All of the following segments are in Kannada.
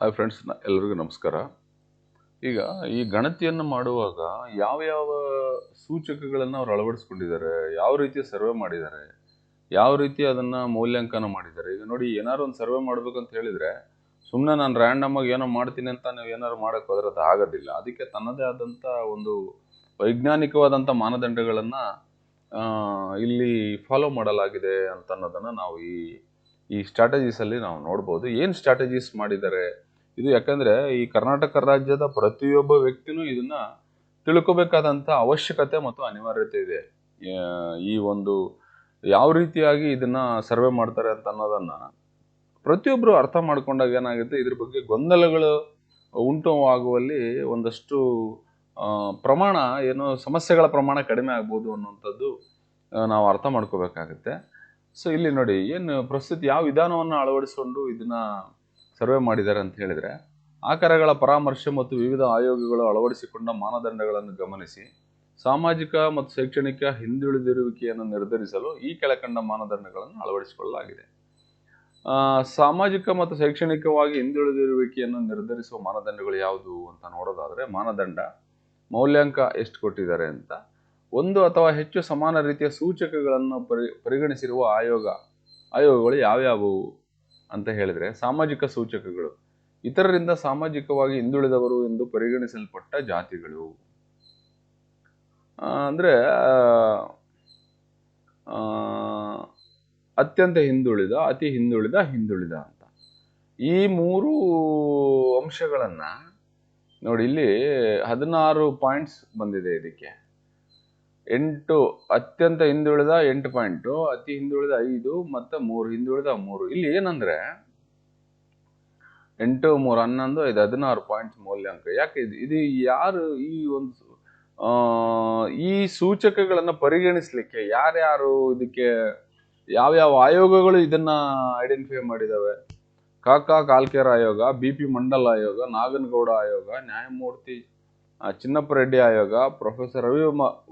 ಹಾಯ್ ಫ್ರೆಂಡ್ಸ್ ಎಲ್ಲರಿಗೂ ನಮಸ್ಕಾರ. ಈಗ ಈ ಗಣತಿಯನ್ನು ಮಾಡುವಾಗ ಯಾವ ಯಾವ ಸೂಚಕಗಳನ್ನು ಅವ್ರು ಅಳವಡಿಸ್ಕೊಂಡಿದ್ದಾರೆ, ಯಾವ ರೀತಿ ಸರ್ವೆ ಮಾಡಿದ್ದಾರೆ, ಯಾವ ರೀತಿ ಅದನ್ನು ಮೌಲ್ಯಾಂಕನ ಮಾಡಿದ್ದಾರೆ, ಈಗ ನೋಡಿ ಏನಾದ್ರು ಒಂದು ಸರ್ವೆ ಮಾಡ್ಬೇಕಂತ ಹೇಳಿದರೆ ಸುಮ್ಮನೆ ನಾನು ರ್ಯಾಂಡಮ್ ಆಗಿ ಏನೋ ಮಾಡ್ತೀನಿ ಅಂತ ನೀವು ಏನಾದ್ರು ಮಾಡೋಕ್ಕೆ ಹೋದ್ರೆ ಅದು ಆಗೋದಿಲ್ಲ. ಅದಕ್ಕೆ ತನ್ನದೇ ಆದಂಥ ಒಂದು ವೈಜ್ಞಾನಿಕವಾದಂಥ ಮಾನದಂಡಗಳನ್ನು ಇಲ್ಲಿ ಫಾಲೋ ಮಾಡಲಾಗಿದೆ ಅಂತ ಅನ್ನೋದನ್ನು ನಾವು ಈ ಈ ಸ್ಟ್ರಾಟಜೀಸಲ್ಲಿ ನಾವು ನೋಡ್ಬೋದು. ಏನು ಸ್ಟ್ರಾಟಜೀಸ್ ಮಾಡಿದ್ದಾರೆ? ಇದು ಯಾಕಂದರೆ ಈ ಕರ್ನಾಟಕ ರಾಜ್ಯದ ಪ್ರತಿಯೊಬ್ಬ ವ್ಯಕ್ತಿನೂ ಇದನ್ನು ತಿಳ್ಕೊಬೇಕಾದಂಥ ಅವಶ್ಯಕತೆ ಮತ್ತು ಅನಿವಾರ್ಯತೆ ಇದೆ. ಈ ಒಂದು ಯಾವ ರೀತಿಯಾಗಿ ಇದನ್ನು ಸರ್ವೆ ಮಾಡ್ತಾರೆ ಅಂತ ಅನ್ನೋದನ್ನು ಪ್ರತಿಯೊಬ್ಬರು ಅರ್ಥ ಮಾಡ್ಕೊಂಡಾಗ ಏನಾಗುತ್ತೆ, ಇದ್ರ ಬಗ್ಗೆ ಗೊಂದಲಗಳು ಉಂಟು ಆಗುವಲ್ಲಿ ಒಂದಷ್ಟು ಪ್ರಮಾಣ ಏನು ಸಮಸ್ಯೆಗಳ ಪ್ರಮಾಣ ಕಡಿಮೆ ಆಗ್ಬೋದು ಅನ್ನುವಂಥದ್ದು ನಾವು ಅರ್ಥ ಮಾಡ್ಕೋಬೇಕಾಗತ್ತೆ. ಸೊ ಇಲ್ಲಿ ನೋಡಿ, ಏನು ಪ್ರಸ್ತುತ, ಯಾವ ವಿಧಾನವನ್ನು ಅಳವಡಿಸ್ಕೊಂಡು ಇದನ್ನ ಸರ್ವೆ ಮಾಡಿದ್ದಾರೆ ಅಂತ ಹೇಳಿದರೆ, ಆಕರಗಳ ಪರಾಮರ್ಶೆ ಮತ್ತು ವಿವಿಧ ಆಯೋಗಗಳು ಅಳವಡಿಸಿಕೊಂಡ ಮಾನದಂಡಗಳನ್ನು ಗಮನಿಸಿ, ಸಾಮಾಜಿಕ ಮತ್ತು ಶೈಕ್ಷಣಿಕ ಹಿಂದುಳಿದಿರುವಿಕೆಯನ್ನು ನಿರ್ಧರಿಸಲು ಈ ಕೆಳಕಂಡ ಮಾನದಂಡಗಳನ್ನು ಅಳವಡಿಸಿಕೊಳ್ಳಲಾಗಿದೆ. ಸಾಮಾಜಿಕ ಮತ್ತು ಶೈಕ್ಷಣಿಕವಾಗಿ ಹಿಂದುಳಿದಿರುವಿಕೆಯನ್ನು ನಿರ್ಧರಿಸುವ ಮಾನದಂಡಗಳು ಯಾವುದು ಅಂತ ನೋಡೋದಾದರೆ, ಮಾನದಂಡ ಮೌಲ್ಯಾಂಕ ಎಷ್ಟು ಕೊಟ್ಟಿದ್ದಾರೆ ಅಂತ. ಒಂದು ಅಥವಾ ಹೆಚ್ಚು ಸಮಾನ ರೀತಿಯ ಸೂಚಕಗಳನ್ನು ಪರಿ, ಪರಿಗಣಿಸಿರುವ ಆಯೋಗ, ಆಯೋಗಗಳು ಯಾವ್ಯಾವು? ಅಂತ ಹೇಳಿದ್ರೆ ಸಾಮಾಜಿಕ ಸೂಚಕಗಳು. ಇತರರಿಂದ ಸಾಮಾಜಿಕವಾಗಿ ಹಿಂದುಳಿದವರು ಎಂದು ಪರಿಗಣಿಸಲ್ಪಟ್ಟ ಜಾತಿಗಳು. ಅಂದರೆ ಅತ್ಯಂತ ಹಿಂದುಳಿದ, ಅತಿ ಹಿಂದುಳಿದ ಹಿಂದುಳಿದ ಅಂತ. ಈ ಮೂರು ಅಂಶಗಳನ್ನು ನೋಡಿ, ಇಲ್ಲಿ ಹದಿನಾರು ಪಾಯಿಂಟ್ಸ್ ಬಂದಿದೆ ಇದಕ್ಕೆ. ಎಂಟು, ಅತ್ಯಂತ ಹಿಂದುಳಿದ ಎಂಟು ಪಾಯಿಂಟು ಅತಿ ಹಿಂದುಳಿದ ಐದು, ಮತ್ತು ಮೂರು ಹಿಂದುಳಿದ ಮೂರು. ಇಲ್ಲಿ ಏನಂದ್ರೆ, ಎಂಟು, ಮೂರು, ಹನ್ನೊಂದು, ಐದು, ಹದಿನಾರು ಪಾಯಿಂಟ್ಸ್ ಮೌಲ್ಯಾಂಕ. ಯಾಕೆ ಇದು ಇದು ಯಾರು ಈ ಒಂದು ಈ ಸೂಚಕಗಳನ್ನು ಪರಿಗಣಿಸ್ಲಿಕ್ಕೆ ಯಾರ್ಯಾರು ಇದಕ್ಕೆ, ಯಾವ್ಯಾವ ಆಯೋಗಗಳು ಇದನ್ನ ಐಡೆಂಟಿಫೈ ಮಾಡಿದಾವೆ? ಕಾಕಾ ಕಾಲ್ಕೇರ್ ಆಯೋಗ, ಬಿ ಪಿ ಮಂಡಲ್ ಆಯೋಗ, ನಾಗನಗೌಡ ಆಯೋಗ, ನ್ಯಾಯಮೂರ್ತಿ ಚಿನ್ನಪ್ಪ ರೆಡ್ಡಿ ಆಯೋಗ, ಪ್ರೊಫೆಸರ್ ರವಿ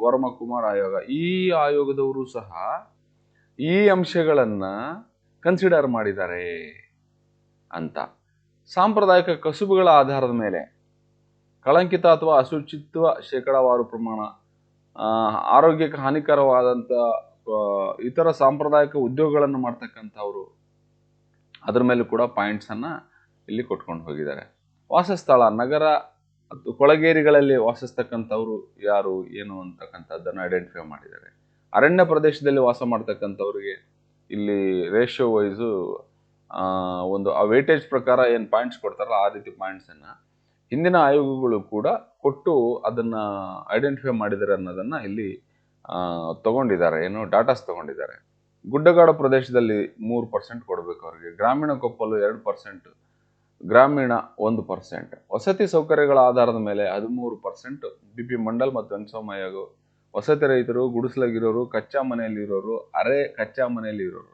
ವರ್ಮ ಕುಮಾರ್ ಆಯೋಗ, ಈ ಆಯೋಗದವರು ಸಹ ಈ ಅಂಶಗಳನ್ನು ಕನ್ಸಿಡರ್ ಮಾಡಿದ್ದಾರೆ ಅಂತ. ಸಾಂಪ್ರದಾಯಿಕ ಕಸುಬುಗಳ ಆಧಾರದ ಮೇಲೆ ಕಳಂಕಿತ ಅಥವಾ ಅಶುಚಿತ್ವ ಶೇಕಡಾವಾರು ಪ್ರಮಾಣ ಆರೋಗ್ಯಕ್ಕೆ ಹಾನಿಕರವಾದಂಥ ಇತರ ಸಾಂಪ್ರದಾಯಿಕ ಉದ್ಯೋಗಗಳನ್ನು ಮಾಡ್ತಕ್ಕಂಥವ್ರು ಅದ್ರ ಮೇಲೂ ಕೂಡ ಪಾಯಿಂಟ್ಸನ್ನು ಇಲ್ಲಿ ಕೊಟ್ಕೊಂಡು ಹೋಗಿದ್ದಾರೆ. ವಾಸಸ್ಥಳ, ನಗರ ಮತ್ತು ಕೊಳಗೇರಿಗಳಲ್ಲಿ ವಾಸಿಸ್ತಕ್ಕಂಥವ್ರು ಯಾರು, ಏನು ಅಂತಕ್ಕಂಥದ್ದನ್ನು ಐಡೆಂಟಿಫೈ ಮಾಡಿದ್ದಾರೆ. ಅರಣ್ಯ ಪ್ರದೇಶದಲ್ಲಿ ವಾಸ ಮಾಡ್ತಕ್ಕಂಥವ್ರಿಗೆ ಇಲ್ಲಿ ರೇಷಿಯೋ ವೈಸು ಒಂದು, ಆ ವೇಟೇಜ್ ಪ್ರಕಾರ ಏನು ಪಾಯಿಂಟ್ಸ್ ಕೊಡ್ತಾರಲ್ಲ, ಆ ರೀತಿ ಪಾಯಿಂಟ್ಸನ್ನು ಹಿಂದಿನ ಆಯೋಗಗಳು ಕೂಡ ಕೊಟ್ಟು ಅದನ್ನು ಐಡೆಂಟಿಫೈ ಮಾಡಿದ್ದಾರೆ ಅನ್ನೋದನ್ನು ಇಲ್ಲಿ ತಗೊಂಡಿದ್ದಾರೆ. ಏನು ಡಾಟಾಸ್ ತಗೊಂಡಿದ್ದಾರೆ. ಗುಡ್ಡಗಾಡು ಪ್ರದೇಶದಲ್ಲಿ ಮೂರು ಪರ್ಸೆಂಟ್ ಕೊಡಬೇಕು ಅವರಿಗೆ. ಗ್ರಾಮೀಣ ಕೊಪ್ಪಲು ಎರಡು ಪರ್ಸೆಂಟ್ ಗ್ರಾಮೀಣ ಒಂದು ಪರ್ಸೆಂಟ್ ವಸತಿ ಸೌಕರ್ಯಗಳ ಆಧಾರದ ಮೇಲೆ ಹದಿಮೂರು ಪರ್ಸೆಂಟ್ ಬಿ ಪಿ ಮಂಡಲ್ ಮತ್ತು ವೆಂಕಟಸ್ವಾಮಿ ವಸತಿ ರೈತರು, ಗುಡಿಸಲಾಗಿರೋರು, ಕಚ್ಚಾ ಮನೆಯಲ್ಲಿ ಇರೋರು ಅರೆ ಕಚ್ಚಾ ಮನೆಯಲ್ಲಿ ಇರೋರು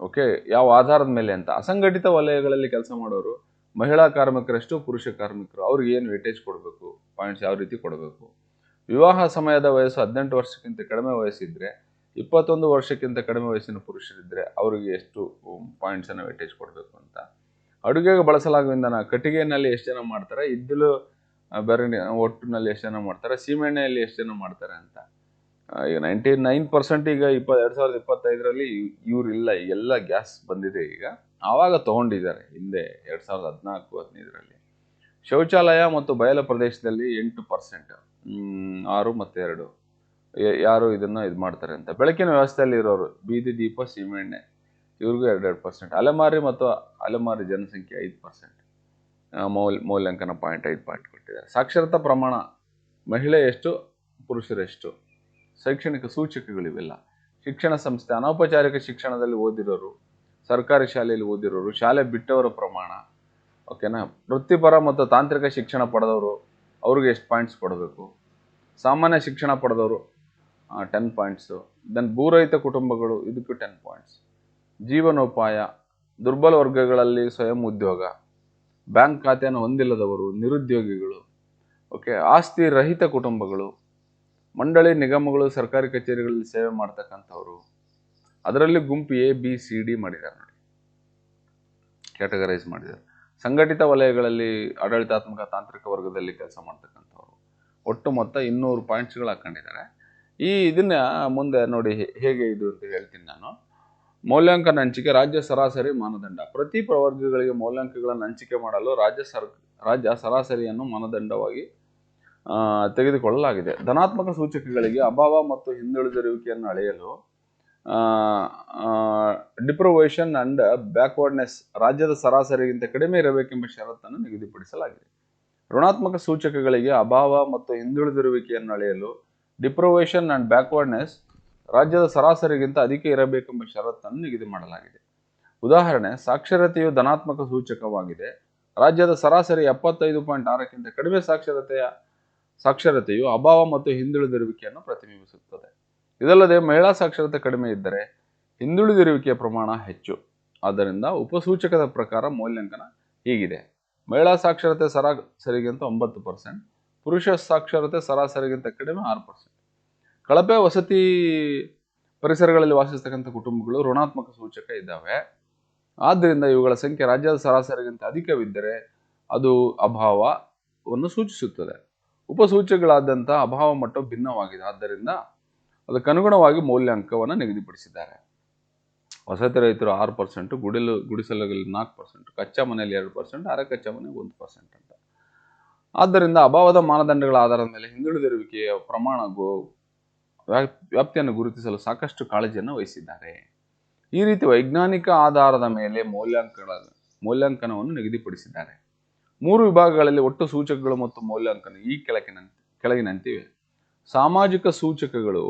ಓಕೆ ಯಾವ ಆಧಾರದ ಮೇಲೆ ಅಂತ. ಅಸಂಘಟಿತ ವಲಯಗಳಲ್ಲಿ ಕೆಲಸ ಮಾಡೋರು, ಮಹಿಳಾ ಕಾರ್ಮಿಕರಷ್ಟು ಪುರುಷ ಕಾರ್ಮಿಕರು. ಅವ್ರಿಗೆ ಏನು ವೇಟೇಜ್ ಕೊಡಬೇಕು? ಪಾಯಿಂಟ್ಸ್ ಯಾವ ರೀತಿ ಕೊಡಬೇಕು? ವಿವಾಹ ಸಮಯದ ವಯಸ್ಸು ಹದಿನೆಂಟು ವರ್ಷಕ್ಕಿಂತ ಕಡಿಮೆ ವಯಸ್ಸಿದ್ರೆ, ಇಪ್ಪತ್ತೊಂದು ವರ್ಷಕ್ಕಿಂತ ಕಡಿಮೆ ವಯಸ್ಸಿನ ಪುರುಷರಿದ್ದರೆ ಅವರಿಗೆ ಎಷ್ಟು ಪಾಯಿಂಟ್ಸನ್ನು ವೇಟೇಜ್ ಕೊಡಬೇಕು ಅಂತ. ಅಡುಗೆಗೆ ಬಳಸಲಾಗುವ ಇಂಧನ ಕಟ್ಟಿಗೆನಲ್ಲಿ ಎಷ್ಟು ಜನ ಮಾಡ್ತಾರೆ? ಇದ್ದಲು ಬೆರಣಿ ಒಟ್ಟಿನಲ್ಲಿ ಎಷ್ಟು ಜನ ಮಾಡ್ತಾರೆ? ಸೀಮೆಣ್ಣೆಯಲ್ಲಿ ಎಷ್ಟು ಜನ ಮಾಡ್ತಾರೆ ಅಂತ. ಈಗ ನೈಂಟಿ ನೈನ್ ಪರ್ಸೆಂಟ್ ಈಗ ಇಪ್ಪ ಎರಡು ಸಾವಿರದ ಇಪ್ಪತ್ತೈದರಲ್ಲಿ ಇವ್ರು ಇಲ್ಲ ಎಲ್ಲ ಗ್ಯಾಸ್ ಬಂದಿದೆ ಈಗ. ಆವಾಗ ತೊಗೊಂಡಿದ್ದಾರೆ, ಹಿಂದೆ ಎರಡು ಸಾವಿರದ ಹದಿನಾಲ್ಕು, ಹದಿನೈದರಲ್ಲಿ. ಶೌಚಾಲಯ ಮತ್ತು ಬಯಲು ಪ್ರದೇಶದಲ್ಲಿ ಎಂಟು ಪರ್ಸೆಂಟ್. ಆರು ಮತ್ತು ಎರಡು. ಯಾರು ಇದನ್ನು ಇದು ಮಾಡ್ತಾರೆ ಅಂತ. ಬೆಳಕಿನ ವ್ಯವಸ್ಥೆಯಲ್ಲಿ ಇರೋರು ಬೀದಿ ದೀಪ ಸೀಮೆಎಣ್ಣೆ ಇವ್ರಿಗೂ ಎರಡೆರಡು ಪರ್ಸೆಂಟ್ ಅಲೆಮಾರಿ ಮತ್ತು ಅಲೆಮಾರಿ ಜನಸಂಖ್ಯೆ ಐದು ಪರ್ಸೆಂಟ್ ಮೌಲ್, ಮೌಲ್ಯಾಂಕನ ಪಾಯಿಂಟ್ ಐದು ಪಾಯಿಂಟ್ ಕೊಟ್ಟಿದ್ದಾರೆ. ಸಾಕ್ಷರತಾ ಪ್ರಮಾಣ ಮಹಿಳೆ ಎಷ್ಟು ಪುರುಷರೆಷ್ಟು ಶೈಕ್ಷಣಿಕ ಸೂಚಕಗಳಿವೆಲ್ಲ ಶಿಕ್ಷಣ ಸಂಸ್ಥೆ, ಅನೌಪಚಾರಿಕ ಶಿಕ್ಷಣದಲ್ಲಿ ಓದಿರೋರು, ಸರ್ಕಾರಿ ಶಾಲೆಯಲ್ಲಿ ಓದಿರೋರು, ಶಾಲೆ ಬಿಟ್ಟವರ ಪ್ರಮಾಣ ಓಕೆನಾ ವೃತ್ತಿಪರ ಮತ್ತು ತಾಂತ್ರಿಕ ಶಿಕ್ಷಣ ಪಡೆದವರು ಅವ್ರಿಗೆ ಎಷ್ಟು ಪಾಯಿಂಟ್ಸ್ ಕೊಡಬೇಕು? ಸಾಮಾನ್ಯ ಶಿಕ್ಷಣ ಪಡೆದವರು ಟೆನ್ ಪಾಯಿಂಟ್ಸು ದೆನ್ ಭೂರಹಿತ ಕುಟುಂಬಗಳು, ಇದಕ್ಕೂ ಟೆನ್ ಪಾಯಿಂಟ್ಸ್ ಜೀವನೋಪಾಯ, ದುರ್ಬಲ ವರ್ಗಗಳಲ್ಲಿ ಸ್ವಯಂ ಉದ್ಯೋಗ, ಬ್ಯಾಂಕ್ ಖಾತೆಯನ್ನು ಹೊಂದಿಲ್ಲದವರು, ನಿರುದ್ಯೋಗಿಗಳು, ಓಕೆ ಆಸ್ತಿ ರಹಿತ ಕುಟುಂಬಗಳು, ಮಂಡಳಿ ನಿಗಮಗಳು, ಸರ್ಕಾರಿ ಕಚೇರಿಗಳಲ್ಲಿ ಸೇವೆ ಮಾಡ್ತಕ್ಕಂಥವ್ರು. ಅದರಲ್ಲಿ ಗುಂಪು ಎ ಬಿ ಸಿ ಡಿ ಮಾಡಿದ್ದಾರೆ ನೋಡಿ. ಕ್ಯಾಟಗರೈಸ್ ಮಾಡಿದ್ದಾರೆ. ಸಂಘಟಿತ ವಲಯಗಳಲ್ಲಿ ಆಡಳಿತಾತ್ಮಕ ತಾಂತ್ರಿಕ ವರ್ಗದಲ್ಲಿ ಕೆಲಸ ಮಾಡ್ತಕ್ಕಂಥವ್ರು. ಒಟ್ಟು ಮೊತ್ತ ಇನ್ನೂರು ಪಾಯಿಂಟ್ಸ್ಗಳು ಹಾಕ್ಕೊಂಡಿದ್ದಾರೆ. ಈ ಇದನ್ನ ಮುಂದೆ ನೋಡಿ ಹೇಗೆ ಇದು ಅಂತ ಹೇಳ್ತೀನಿ ನಾನು. ಮೌಲ್ಯಾಂಕನ ಹಂಚಿಕೆ ರಾಜ್ಯ ಸರಾಸರಿ ಮಾನದಂಡ. ಪ್ರತಿ ಪ್ರವರ್ಗಗಳಿಗೆ ಮೌಲ್ಯಾಂಕಗಳನ್ನು ಹಂಚಿಕೆ ಮಾಡಲು ರಾಜ್ಯ ಸರ್, ರಾಜ್ಯ ಸರಾಸರಿಯನ್ನು ಮಾನದಂಡವಾಗಿ ತೆಗೆದುಕೊಳ್ಳಲಾಗಿದೆ. ಧನಾತ್ಮಕ ಸೂಚಕಗಳಿಗೆ ಅಭಾವ ಮತ್ತು ಹಿಂದುಳಿದಿರುವಿಕೆಯನ್ನು ಅಳೆಯಲು ಡಿಪ್ರೊವೇಷನ್ ಅಂಡ್ ಬ್ಯಾಕ್ವರ್ಡ್ನೆಸ್ ರಾಜ್ಯದ ಸರಾಸರಿಗಿಂತ ಕಡಿಮೆ ಇರಬೇಕೆಂಬ ಷರತ್ತನ್ನು ನಿಗದಿಪಡಿಸಲಾಗಿದೆ. ಋಣಾತ್ಮಕ ಸೂಚಕಗಳಿಗೆ ಅಭಾವ ಮತ್ತು ಹಿಂದುಳಿದಿರುವಿಕೆಯನ್ನು ಅಳೆಯಲು ಡಿಪ್ರೊವೇಷನ್ ಅಂಡ್ ಬ್ಯಾಕ್ವರ್ಡ್ನೆಸ್ ರಾಜ್ಯದ ಸರಾಸರಿಗಿಂತ ಅಧಿಕ ಇರಬೇಕೆಂಬ ಷರತ್ತನ್ನು ನಿಗದಿ ಮಾಡಲಾಗಿದೆ. ಉದಾಹರಣೆ, ಸಾಕ್ಷರತೆಯು ಧನಾತ್ಮಕ ಸೂಚಕವಾಗಿದೆ. ರಾಜ್ಯದ ಸರಾಸರಿ ಎಪ್ಪತ್ತೈದು ಪಾಯಿಂಟ್ ಆರಕ್ಕಿಂತ ಕಡಿಮೆ ಸಾಕ್ಷರತೆಯ ಸಾಕ್ಷರತೆಯು ಅಭಾವ ಮತ್ತು ಹಿಂದುಳಿದಿರುವಿಕೆಯನ್ನು ಪ್ರತಿಬಿಂಬಿಸುತ್ತದೆ. ಇದಲ್ಲದೆ ಮಹಿಳಾ ಸಾಕ್ಷರತೆ ಕಡಿಮೆ ಇದ್ದರೆ ಹಿಂದುಳಿದಿರುವಿಕೆಯ ಪ್ರಮಾಣ ಹೆಚ್ಚು. ಆದ್ದರಿಂದ ಉಪಸೂಚಕದ ಪ್ರಕಾರ ಮೌಲ್ಯಾಂಕನ ಹೀಗಿದೆ. ಮಹಿಳಾ ಸಾಕ್ಷರತೆ ಸರಾಸರಿಗಿಂತ ಒಂಬತ್ತು ಪರ್ಸೆಂಟ್, ಪುರುಷ ಸಾಕ್ಷರತೆ ಸರಾಸರಿಗಿಂತ ಕಡಿಮೆ ಆರು ಪರ್ಸೆಂಟ್. ಕಳಪೆ ವಸತಿ ಪರಿಸರಗಳಲ್ಲಿ ವಾಸಿಸ್ತಕ್ಕಂಥ ಕುಟುಂಬಗಳು ಋಣಾತ್ಮಕ ಸೂಚಕ ಇದ್ದಾವೆ. ಆದ್ದರಿಂದ ಇವುಗಳ ಸಂಖ್ಯೆ ರಾಜ್ಯದ ಸರಾಸರಿಗಿಂತ ಅಧಿಕವಿದ್ದರೆ ಅದು ಅಭಾವವನ್ನು ಸೂಚಿಸುತ್ತದೆ. ಉಪಸೂಚಕಗಳಾದಂಥ ಅಭಾವ ಮಟ್ಟ ಭಿನ್ನವಾಗಿದೆ. ಆದ್ದರಿಂದ ಅದಕ್ಕನುಗುಣವಾಗಿ ಮೌಲ್ಯಾಂಕವನ್ನು ನಿಗದಿಪಡಿಸಿದ್ದಾರೆ. ವಸತಿ ರೈತರು ಆರು ಪರ್ಸೆಂಟ್ ಗುಡಿಲು, ಗುಡಿಸಲುಗಳಲ್ಲಿ ನಾಲ್ಕು ಪರ್ಸೆಂಟ್ ಕಚ್ಚಾ ಮನೆಯಲ್ಲಿ ಎರಡು ಪರ್ಸೆಂಟ್ ಅರೆ ಕಚ್ಚಾ ಮನೆಗೆ ಒಂದು ಪರ್ಸೆಂಟ್ ಅಂತ. ಆದ್ದರಿಂದ ಅಭಾವದ ಮಾನದಂಡಗಳ ಆಧಾರದ ಮೇಲೆ ಹಿಂದುಳಿದಿರುವಿಕೆಯ ಪ್ರಮಾಣ ವ್ಯಾಪ್ತಿಯನ್ನು ಗುರುತಿಸಲು ಸಾಕಷ್ಟು ಕಾಳಜಿಯನ್ನು ವಹಿಸಿದ್ದಾರೆ. ಈ ರೀತಿ ವೈಜ್ಞಾನಿಕ ಆಧಾರದ ಮೇಲೆ ಮೌಲ್ಯಾಂಕನ ಮೌಲ್ಯಾಂಕನವನ್ನು ನಿಗದಿಪಡಿಸಿದ್ದಾರೆ. ಮೂರು ವಿಭಾಗಗಳಲ್ಲಿ ಒಟ್ಟು ಸೂಚಕಗಳು ಮತ್ತು ಮೌಲ್ಯಾಂಕನ ಈ ಕೆಳಗಿನಂತೆ ಕೆಳಗಿನಂತಿವೆ. ಸಾಮಾಜಿಕ ಸೂಚಕಗಳು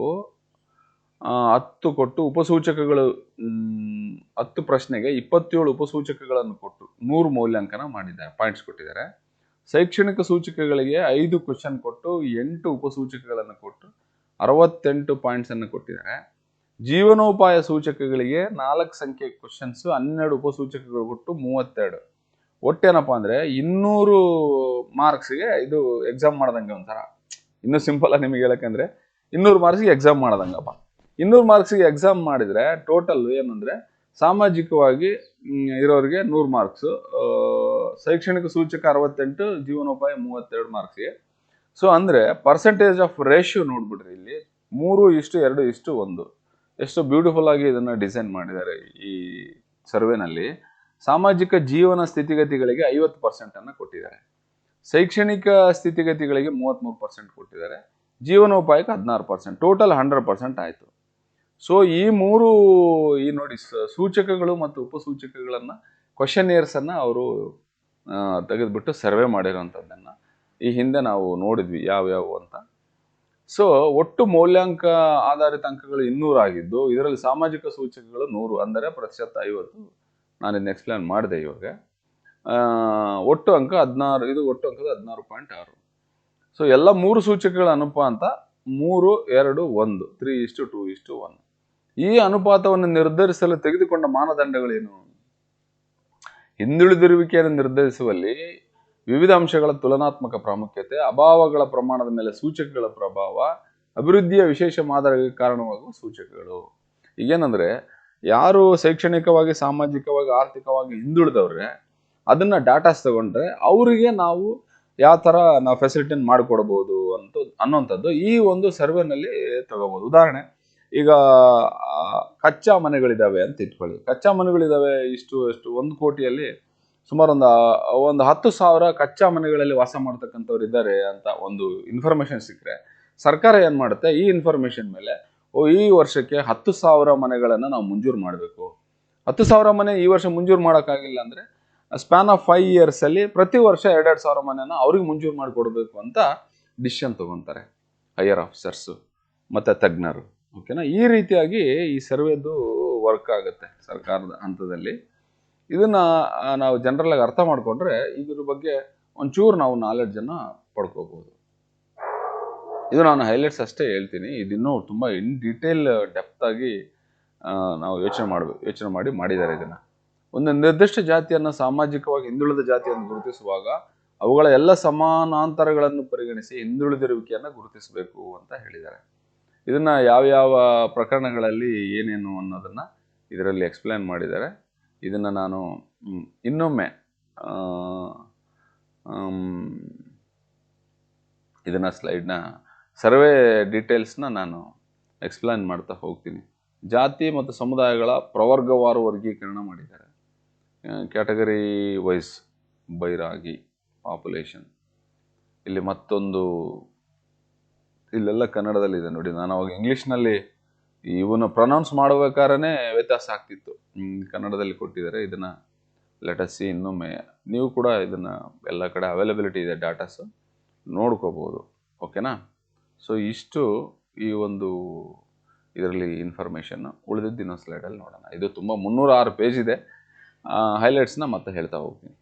ಹತ್ತು ಕೊಟ್ಟು ಉಪಸೂಚಕಗಳು ಹತ್ತು ಪ್ರಶ್ನೆಗೆ ಇಪ್ಪತ್ತೇಳು ಉಪಸೂಚಕಗಳನ್ನು ಕೊಟ್ಟು ನೂರು ಮೌಲ್ಯಾಂಕನ ಮಾಡಿದ್ದಾರೆ ಪಾಯಿಂಟ್ಸ್ ಕೊಟ್ಟಿದ್ದಾರೆ. ಶೈಕ್ಷಣಿಕ ಸೂಚಕಗಳಿಗೆ ಐದು ಕ್ವಶನ್ ಕೊಟ್ಟು ಎಂಟು ಉಪಸೂಚಕಗಳನ್ನು ಕೊಟ್ಟು ಅರವತ್ತೆಂಟು ಪಾಯಿಂಟ್ಸ್ ಅನ್ನು ಕೊಟ್ಟಿದ್ದಾರೆ. ಜೀವನೋಪಾಯ ಸೂಚಕಗಳಿಗೆ ನಾಲ್ಕು ಸಂಖ್ಯೆ ಕ್ವಶನ್ಸ್ ಹನ್ನೆರಡು ಉಪಸೂಚಕಗಳು ಕೊಟ್ಟು ಮೂವತ್ತೆರಡು. ಒಟ್ಟೇನಪ್ಪ ಅಂದರೆ ಇನ್ನೂರು ಮಾರ್ಕ್ಸ್ಗೆ ಇದು ಎಕ್ಸಾಮ್ ಮಾಡ್ದಂಗೆ ಒಂಥರ. ಇನ್ನೂ ಸಿಂಪಲ್ ನಿಮಗೆ ಹೇಳಕ್ಕಂದ್ರೆ ಇನ್ನೂರು ಮಾರ್ಕ್ಸ್ಗೆ ಎಕ್ಸಾಮ್ ಮಾಡ್ದಂಗಪ್ಪ. ಇನ್ನೂರು ಮಾರ್ಕ್ಸ್ಗೆ ಎಕ್ಸಾಮ್ ಮಾಡಿದ್ರೆ ಟೋಟಲ್ ಏನಂದ್ರೆ ಸಾಮಾಜಿಕವಾಗಿ ಇರೋರಿಗೆ ನೂರು ಮಾರ್ಕ್ಸ್ ಶೈಕ್ಷಣಿಕ ಸೂಚಕ ಅರವತ್ತೆಂಟು, ಜೀವನೋಪಾಯ ಮೂವತ್ತೆರಡು ಮಾರ್ಕ್ಸ್ಗೆ ಸೊ ಅಂದ್ರೆ ಪರ್ಸೆಂಟೇಜ್ ಆಫ್ ರೇಷಿಯೋ ನೋಡ್ಬಿಡ್ರಿ ಇಲ್ಲಿ. ಮೂರು ಇಷ್ಟು, ಎರಡು ಇಷ್ಟು, ಒಂದು. ಎಷ್ಟು ಬ್ಯೂಟಿಫುಲ್ ಆಗಿ ಇದನ್ನ ಡಿಸೈನ್ ಮಾಡಿದ್ದಾರೆ ಈ ಸರ್ವೆನಲ್ಲಿ ಸಾಮಾಜಿಕ ಜೀವನ ಸ್ಥಿತಿಗತಿಗಳಿಗೆ ಐವತ್ತು ಪರ್ಸೆಂಟನ್ನು ಕೊಟ್ಟಿದ್ದಾರೆ. ಶೈಕ್ಷಣಿಕ ಸ್ಥಿತಿಗತಿಗಳಿಗೆ ಮೂವತ್ತ್ಮೂರು ಪರ್ಸೆಂಟ್ ಕೊಟ್ಟಿದ್ದಾರೆ. ಜೀವನೋಪಾಯಕ್ಕೆ ಹದಿನಾರು ಪರ್ಸೆಂಟ್ ಟೋಟಲ್ ಹಂಡ್ರೆಡ್ ಪರ್ಸೆಂಟ್ ಆಯಿತು. ಸೊ ಈ ಮೂರು, ಈ ನೋಡಿ ಸೂಚಕಗಳು ಮತ್ತು ಉಪಸೂಚಕಗಳನ್ನು ಕ್ವಶನ್ ಇಯರ್ಸನ್ನು ಅವರು ತೆಗೆದುಬಿಟ್ಟು ಸರ್ವೆ ಮಾಡಿರೋಂಥದ್ದನ್ನ ಈ ಹಿಂದೆ ನಾವು ನೋಡಿದ್ವಿ ಯಾವ್ಯಾವು ಅಂತ. ಸೊ ಒಟ್ಟು ಮೌಲ್ಯಾಂಕ ಆಧಾರಿತ ಅಂಕಗಳು ಇನ್ನೂರು ಆಗಿದ್ದು, ಇದರಲ್ಲಿ ಸಾಮಾಜಿಕ ಸೂಚಕಗಳು ನೂರು, ಅಂದರೆ ಪ್ರತಿಶತ ಐವತ್ತು. ನಾನು ಇದನ್ನ ಎಕ್ಸ್ಪ್ಲೇನ್ ಮಾಡಿದೆ ಇವಾಗ. ಒಟ್ಟು ಅಂಕ ಹದಿನಾರು, ಇದು ಒಟ್ಟು ಅಂಕದ ಹದಿನಾರು ಪಾಯಿಂಟ್ ಆರು. ಸೊ ಎಲ್ಲ ಮೂರು ಸೂಚಕಗಳ ಅನುಪಾತ ಮೂರು, ಎರಡು, ಒಂದು, ತ್ರೀ ಇಷ್ಟು, ಟೂ ಇಷ್ಟು ಒನ್ ಈ ಅನುಪಾತವನ್ನು ನಿರ್ಧರಿಸಲು ತೆಗೆದುಕೊಂಡ ಮಾನದಂಡಗಳೇನು? ಹಿಂದುಳಿದಿರುವಿಕೆಯನ್ನು ನಿರ್ಧರಿಸುವಲ್ಲಿ ವಿವಿಧ ಅಂಶಗಳ ತುಲನಾತ್ಮಕ ಪ್ರಾಮುಖ್ಯತೆ, ಅಭಾವಗಳ ಪ್ರಮಾಣದ ಮೇಲೆ ಸೂಚಕಗಳ ಪ್ರಭಾವ, ಅಭಿವೃದ್ಧಿಯ ವಿಶೇಷ ಮಾದರಿಗೆ ಕಾರಣವಾಗುವ ಸೂಚಕಗಳು. ಈಗೇನಂದ್ರೆ, ಯಾರು ಶೈಕ್ಷಣಿಕವಾಗಿ, ಸಾಮಾಜಿಕವಾಗಿ, ಆರ್ಥಿಕವಾಗಿ ಹಿಂದುಳಿದವ್ರೆ, ಅದನ್ನ ಡಾಟಾಸ್ ತಗೊಂಡ್ರೆ ಅವರಿಗೆ ನಾವು ಯಾವ ಥರ ನಾವು ಫೆಸಿಲಿಟಿನ ಮಾಡಿಕೊಡ್ಬೋದು ಅಂತ ಅನ್ನೋಂಥದ್ದು ಈ ಒಂದು ಸರ್ವೆನಲ್ಲಿ ತಗೋಬೋದು. ಉದಾಹರಣೆ, ಈಗ ಕಚ್ಚಾ ಮನೆಗಳಿದಾವೆ ಅಂತ ಇಟ್ಕೊಳ್ಳಿ. ಕಚ್ಚಾ ಮನೆಗಳಿದಾವೆ ಇಷ್ಟು ಎಷ್ಟು ಒಂದು ಕೋಟಿಯಲ್ಲಿ ಸುಮಾರು ಒಂದು ಒಂದು ಹತ್ತು ಸಾವಿರ ಕಚ್ಚಾ ಮನೆಗಳಲ್ಲಿ ವಾಸ ಮಾಡ್ತಕ್ಕಂಥವ್ರು ಇದ್ದಾರೆ ಅಂತ ಒಂದು ಇನ್ಫಾರ್ಮೇಶನ್ ಸಿಕ್ಕರೆ, ಸರ್ಕಾರ ಏನು ಮಾಡುತ್ತೆ? ಈ ಇನ್ಫಾರ್ಮೇಶನ್ ಮೇಲೆ, ಓ, ಈ ವರ್ಷಕ್ಕೆ ಹತ್ತು ಸಾವಿರ ಮನೆಗಳನ್ನು ನಾವು ಮಂಜೂರು ಮಾಡಬೇಕು. ಹತ್ತು ಸಾವಿರ ಮನೆ ಈ ವರ್ಷ ಮಂಜೂರು ಮಾಡೋಕ್ಕಾಗಿಲ್ಲ ಅಂದರೆ ಸ್ಪ್ಯಾನ್ ಆಫ್ ಫೈವ್ ಇಯರ್ಸಲ್ಲಿ ಪ್ರತಿ ವರ್ಷ ಎರಡೆರಡು ಸಾವಿರ ಮನೆನ ಅವ್ರಿಗೆ ಮಂಜೂರು ಮಾಡಿಕೊಡ್ಬೇಕು ಅಂತ ಡಿಸಿಷನ್ ತೊಗೊತಾರೆ ಹೈಯರ್ ಆಫೀಸರ್ಸು ಮತ್ತು ತಜ್ಞರು. ಓಕೆನಾ ಈ ರೀತಿಯಾಗಿ ಈ ಸರ್ವೇದು ವರ್ಕ್ ಆಗುತ್ತೆ ಸರ್ಕಾರದ ಹಂತದಲ್ಲಿ. ಇದನ್ನ ನಾವು ಜನರಲ್ಲಾಗಿ ಅರ್ಥ ಮಾಡಿಕೊಂಡ್ರೆ ಇದ್ರ ಬಗ್ಗೆ ಒಂಚೂರು ನಾವು ನಾಲೆಡ್ಜನ್ನು ಪಡ್ಕೋಬೋದು. ಇದು ನಾನು ಹೈಲೈಟ್ಸ್ ಅಷ್ಟೇ ಹೇಳ್ತೀನಿ. ಇದಿನ್ನೂ ತುಂಬ ಇನ್ ಡೀಟೇಲ್ ಡೆಪ್ತಾಗಿ ನಾವು ಯೋಚನೆ ಮಾಡಬೇಕು ಯೋಚನೆ ಮಾಡಿ ಮಾಡಿದ್ದಾರೆ ಇದನ್ನು. ಒಂದು ನಿರ್ದಿಷ್ಟ ಜಾತಿಯನ್ನು ಸಾಮಾಜಿಕವಾಗಿ ಹಿಂದುಳಿದ ಜಾತಿಯನ್ನು ಗುರುತಿಸುವಾಗ ಅವುಗಳ ಎಲ್ಲ ಸಮಾನಾಂತರಗಳನ್ನು ಪರಿಗಣಿಸಿ ಹಿಂದುಳಿದಿರುವಿಕೆಯನ್ನು ಗುರುತಿಸಬೇಕು ಅಂತ ಹೇಳಿದ್ದಾರೆ. ಇದನ್ನು ಯಾವ್ಯಾವ ಪ್ರಕರಣಗಳಲ್ಲಿ ಏನೇನು ಅನ್ನೋದನ್ನು ಇದರಲ್ಲಿ ಎಕ್ಸ್ಪ್ಲೇನ್ ಮಾಡಿದ್ದಾರೆ. ಇದನ್ನ ನಾನು ಇನ್ನೊಮ್ಮೆ ಇದನ್ನು ಸ್ಲೈಡ್ನ ಸರ್ವೆ ಡೀಟೇಲ್ಸ್ನ ನಾನು ಎಕ್ಸ್ಪ್ಲೈನ್ ಮಾಡ್ತಾ ಹೋಗ್ತೀನಿ. ಜಾತಿ ಮತ್ತು ಸಮುದಾಯಗಳ ಪ್ರವರ್ಗವಾರು ವರ್ಗೀಕರಣ ಮಾಡಿದ್ದಾರೆ. ಕ್ಯಾಟಗರಿ ವೈಸ್ ಬೈರಾಗಿ ಪಾಪ್ಯುಲೇಷನ್ ಇಲ್ಲಿ ಮತ್ತೊಂದು, ಇಲ್ಲೆಲ್ಲ ಕನ್ನಡದಲ್ಲಿದೆ ನೋಡಿ. ನಾನು ಅವಾಗ ಇಂಗ್ಲೀಷ್ನಲ್ಲಿ ಇವನ್ನ ಪ್ರೊನೌನ್ಸ್ ಮಾಡಬೇಕಾದ್ರೆ ವ್ಯತ್ಯಾಸ ಆಗ್ತಿತ್ತು. ಕನ್ನಡದಲ್ಲಿ ಕೊಟ್ಟಿದ್ದಾರೆ. ಇದನ್ನು ಲೆಟಸ್ಸಿ ಇನ್ನೊಮ್ಮೆ. ನೀವು ಕೂಡ ಇದನ್ನು ಎಲ್ಲ ಕಡೆ ಅವೈಲಬಿಲಿಟಿ ಇದೆ ಡಾಟಾಸ್. ನೋಡ್ಕೋಬೋದು. ಓಕೆನಾ ಸೊ ಇಷ್ಟು ಈ ಒಂದು ಇದರಲ್ಲಿ ಇನ್ಫಾರ್ಮೇಷನ್ನು ಉಳಿದಿದ್ದು ಇನ್ನೊಂದು ಸ್ಲೈಡಲ್ಲಿ ನೋಡೋಣ. ಇದು ತುಂಬ ಮುನ್ನೂರ ಆರು ಪೇಜ್ ಇದೆ ಹೈಲೈಟ್ಸ್ನ ಮತ್ತೆ ಹೇಳ್ತಾ ಹೋಗ್ತೀನಿ.